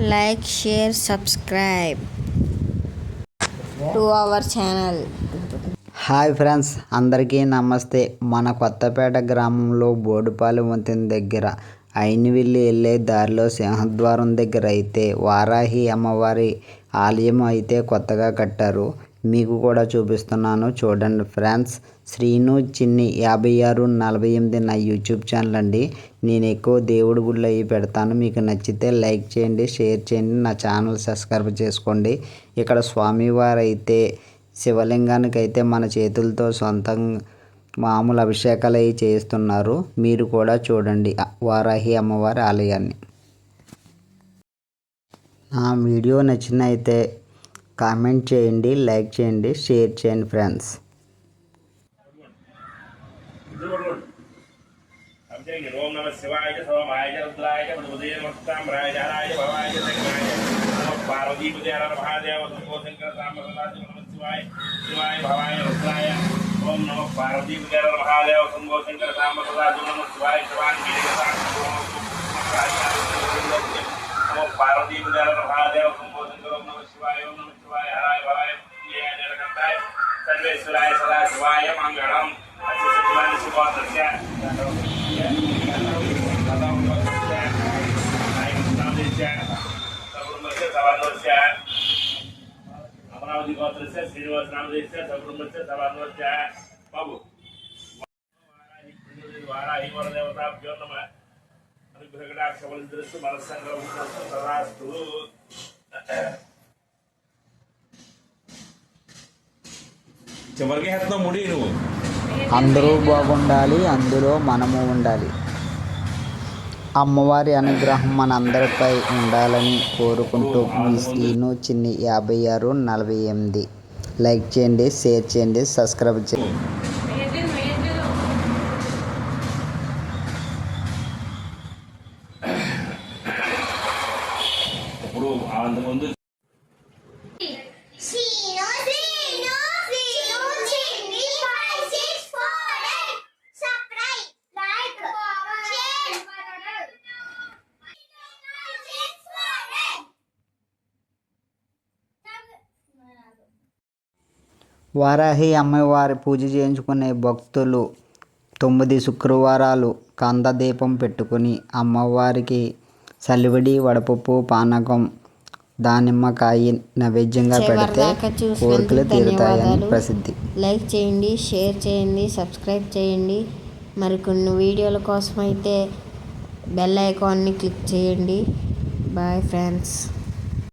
Like share subscribe to our channel. Hi friends అందరికీ నమస్తే. మన కొత్తపేట గ్రామంలో బోడుపాలి వంతెన దగ్గర అయినవిల్లి వెళ్ళే దారిలో సింహద్వారం దగ్గర అయితే వారాహి అమ్మవారి ఆలయం అయితే కొత్తగా కట్టారు. మీకు కూడా చూపిస్తున్నాను చూడండి ఫ్రెండ్స్. శ్రీను చిన్ని యాభై ఆరు నలభై ఎనిమిది నా యూట్యూబ్ ఛానల్ అండి. నేను ఎక్కువ దేవుడి గుళ్ళు అవి పెడతాను. మీకు నచ్చితే లైక్ చేయండి షేర్ చేయండి నా ఛానల్ సబ్స్క్రైబ్ చేసుకోండి. ఇక్కడ స్వామివారు అయితే శివలింగానికి అయితే మన చేతులతో సొంతంగా మామూలు అభిషేకాలు అవి చేస్తున్నారు మీరు కూడా చూడండి వారాహి అమ్మవారి ఆలయాన్ని. నా వీడియో నచ్చిన అయితే కామెంట్ చేయండి లైక్ చేయండి షేర్ చేయండి ఫ్రెండ్స్ ఓం నమ శివాయ సోమాయ రుద్రాయ చ నమస్తామ్రాయ జారాయ భవాయ శంకరాయ నమ పార్వతీపతే హర మహాదేవ శంకర నమ శివాయ శివాయ భవాయ రుద్రాయ ఓం నమ పార్వతీపతే హర మహాదేవ శంభో శంకర సాంబ నమ శివాయ శివాన్ నీలకంఠాయ సర్వేశ్వరాయ సదాశివాయ మంగళం. అస్య శివాని శివోత్తస్య అమరావతి గోత్రస్య శ్రీనివాస నామదేశ్య సకుటుంబస్య సభాన్వస్య బాబు. వారాహి వరదేవతాభ్యో నమ. అనుగ్రహకటాక్షమలింద్రస్సు మనస్సంగ్రహం సదాస్తు చివరికి ముడి నువ్వు. అందరూ బాగుండాలి అందులో మనము ఉండాలి. అమ్మవారి అనుగ్రహం మనందరిపై ఉండాలని కోరుకుంటూ మీ శ్రీను చిన్ని యాభై ఆరు నలభై ఎనిమిది. లైక్ చేయండి షేర్ చేయండి సబ్స్క్రైబ్ చేయండి ఇప్పుడు అంతకుముందు వారాహి అమ్మవారి పూజ చేయించుకునే భక్తులు తొమ్మిది శుక్రవారాలు కంద దీపం పెట్టుకుని అమ్మవారికి సలివిడి వడపప్పు పానకం దానిమ్మకాయ నైవేద్యంగా పెడితే కోరికలు తీరుతాయని. ప్రసిద్ధి. లైక్ చేయండి షేర్ చేయండి సబ్స్క్రైబ్ చేయండి. మరికొన్ని వీడియోల కోసం అయితే బెల్ ఐకాన్ని క్లిక్ చేయండి. Bye friends.